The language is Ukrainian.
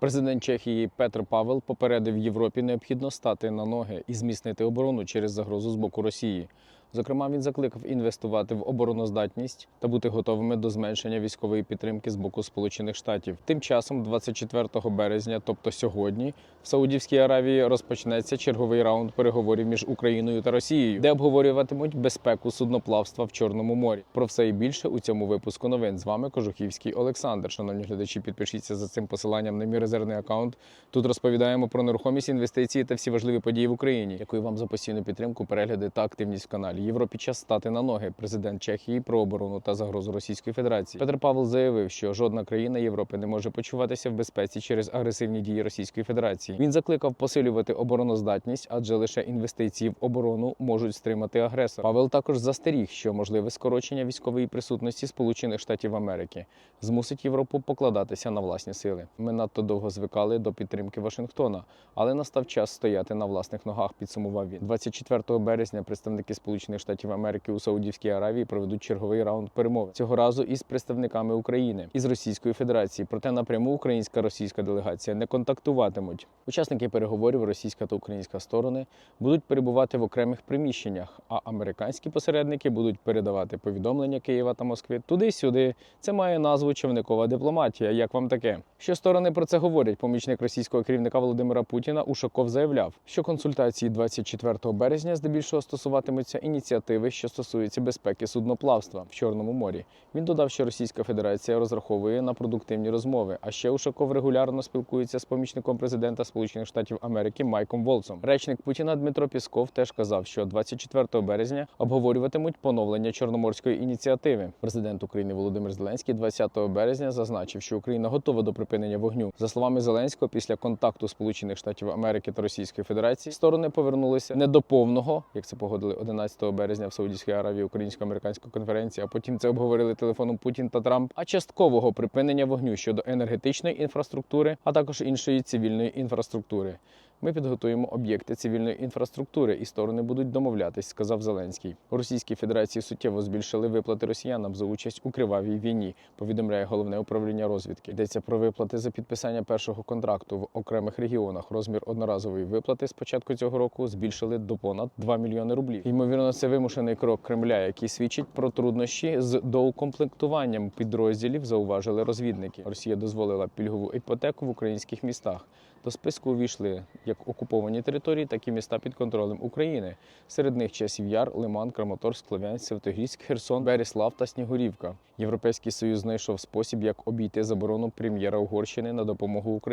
Президент Чехії Петр Павел попередив Європі необхідно стати на ноги і зміцнити оборону через загрозу з боку Росії. Зокрема, він закликав інвестувати в обороноздатність та бути готовими до зменшення військової підтримки з боку Сполучених Штатів. Тим часом, 24 березня, тобто сьогодні, в Саудівській Аравії розпочнеться черговий раунд переговорів між Україною та Росією, де обговорюватимуть безпеку судноплавства в Чорному морі. Про все і більше у цьому випуску новин з вами Кожухівський Олександр. Шановні глядачі, підпишіться за цим посиланням на мій резервний аккаунт. Тут розповідаємо про нерухомість, інвестиції та всі важливі події в Україні. Дякую вам за постійну підтримку, перегляди та активність в каналі. Європі час стати на ноги. Президент Чехії про оборону та загрозу Російської Федерації. Петр Павел заявив, що жодна країна Європи не може почуватися в безпеці через агресивні дії Російської Федерації. Він закликав посилювати обороноздатність, адже лише інвестиції в оборону можуть стримати агресора. Павел також застеріг, що можливе скорочення військової присутності Сполучених Штатів Америки змусить Європу покладатися на власні сили. Ми надто довго звикали до підтримки Вашингтона, але настав час стояти на власних ногах. Підсумував він 24 березня. Представники Сполучених Штатів Америки у Саудівській Аравії проведуть черговий раунд перемовин цього разу із представниками України із Російської Федерації. Проте напряму українська російська делегація не контактуватимуть. Учасники переговорів російська та українська сторони будуть перебувати в окремих приміщеннях, а американські посередники будуть передавати повідомлення Києва та Москви туди-сюди. Це має назву човникова дипломатія. Як вам таке? Що сторони про це говорять? Помічник російського керівника Володимира Путіна Ушаков заявляв, що консультації 24 березня здебільшого стосуватимуться ініціативи, що стосуються безпеки судноплавства в Чорному морі. Він додав, що Російська Федерація розраховує на продуктивні розмови. А ще Ушаков регулярно спілкується з помічником президента Сполучених Штатів Америки Майком Волцом. Речник Путіна Дмитро Пісков теж казав, що 24 березня обговорюватимуть поновлення чорноморської ініціативи. Президент України Володимир Зеленський 20 березня зазначив, що Україна готова до припинення вогню. За словами Зеленського, після контакту Сполучених Штатів Америки та Російської Федерації сторони повернулися не до повного, як це погодили 11 березня в Саудівській Аравії українсько-американської конференції. А потім це обговорили телефоном Путін та Трамп. А часткового припинення вогню щодо енергетичної інфраструктури, а також іншої цивільної інфраструктури. Ми підготуємо об'єкти цивільної інфраструктури, і сторони будуть домовлятись, сказав Зеленський. У Російській Федерації суттєво збільшили виплати росіянам за участь у кривавій війні. Повідомляє головне управління розвідки. Йдеться про виплати за підписання першого контракту в окремих регіонах. Розмір одноразової виплати з початку цього року збільшили до понад 2 мільйони рублів. Ймовірно, це вимушений крок Кремля, який свідчить про труднощі з доукомплектуванням підрозділів. Зауважили розвідники. Росія дозволила пільгову іпотеку в українських містах. До списку увійшли як окуповані території, так і міста під контролем України. Серед них часів Яр, Лиман, Краматорськ, Слов'янськ, Святогірськ, Херсон, Беріслав та Снігурівка. Європейський союз знайшов спосіб, як обійти заборону прем'єра Угорщини на допомогу Україні.